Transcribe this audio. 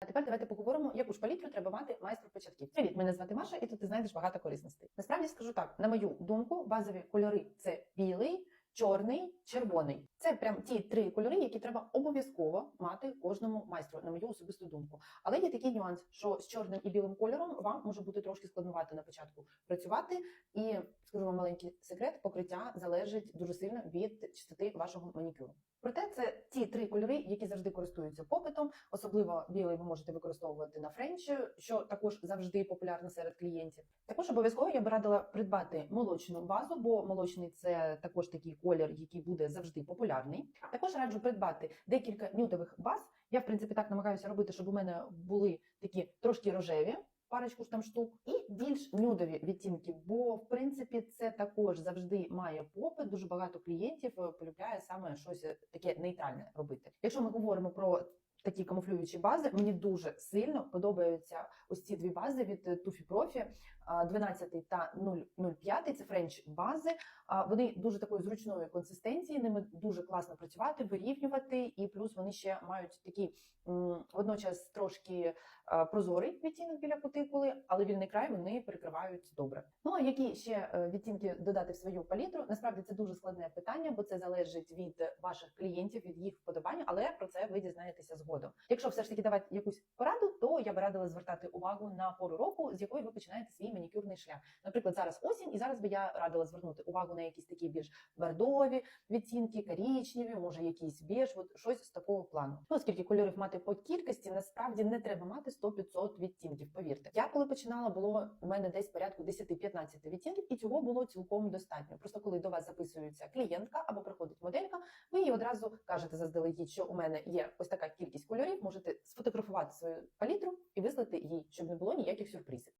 А тепер давайте поговоримо, яку ж палітру треба мати майстру початків. Привіт, мене звати Маша, і тут ти знайдеш багато корисностей. Насправді скажу так: на мою думку, базові кольори це білий, чорний, червоний. Це прям ті три кольори, які треба обов'язково мати кожному майстру, на мою особисту думку. Але є такий нюанс, що з чорним і білим кольором вам може бути трошки складнувати на початку працювати. І скажу вам маленький секрет: покриття залежить дуже сильно від чистоти вашого манікюру. Проте це ті три кольори, які завжди користуються попитом. Особливо білий ви можете використовувати на френчі, що також завжди популярно серед клієнтів. Також обов'язково я би радила придбати молочну базу, бо молочний це також такий колір, який буде завжди популярний. Також раджу придбати декілька нюдових баз. Я в принципі так намагаюся робити, щоб у мене були такі трошки рожеві. Парочку ж там штук і більш нюдові відтінки, бо в принципі це також завжди має попит. Дуже багато клієнтів е, полюбляє саме щось е, таке нейтральне робити. Якщо ми говоримо про такі камуфлюючі бази, мені дуже сильно подобаються ось ці дві бази від е, Tufi Profi, 12 та 005, Це френч бази. Вони дуже такої зручної консистенції. Ними дуже класно працювати, вирівнювати, і плюс вони ще мають такий м, водночас трошки прозорий відтінок біля кутикули, але вільний край вони перекривають добре. Ну а які ще е, відтінки додати в свою палітру? Насправді це дуже складне питання, бо це залежить від ваших клієнтів, від їх вподобання, але про це ви дізнаєтеся згодом. Якщо все ж таки давати якусь пораду, то я би радила звертати увагу на пору року, з якої ви починаєте свій манікюрний шлях. Наприклад, зараз осінь, і зараз би я радила звернути увагу на якісь такі більш бордові відтінки, коричневі, може якісь біж, от щось з такого плану. Ну, оскільки кольорів мати по кількості, насправді не треба мати 100-500 відтінків. Повірте, я коли починала, було у мене десь порядку 10-15 відтінків, і цього було цілком достатньо. Просто коли до вас записується клієнтка або приходить моделька, ви їй одразу кажете заздалегідь, що у мене є ось така кількість кольорів. Можете сфотографувати свою палітру і вислати їй, щоб не було ніяких сюрпризів.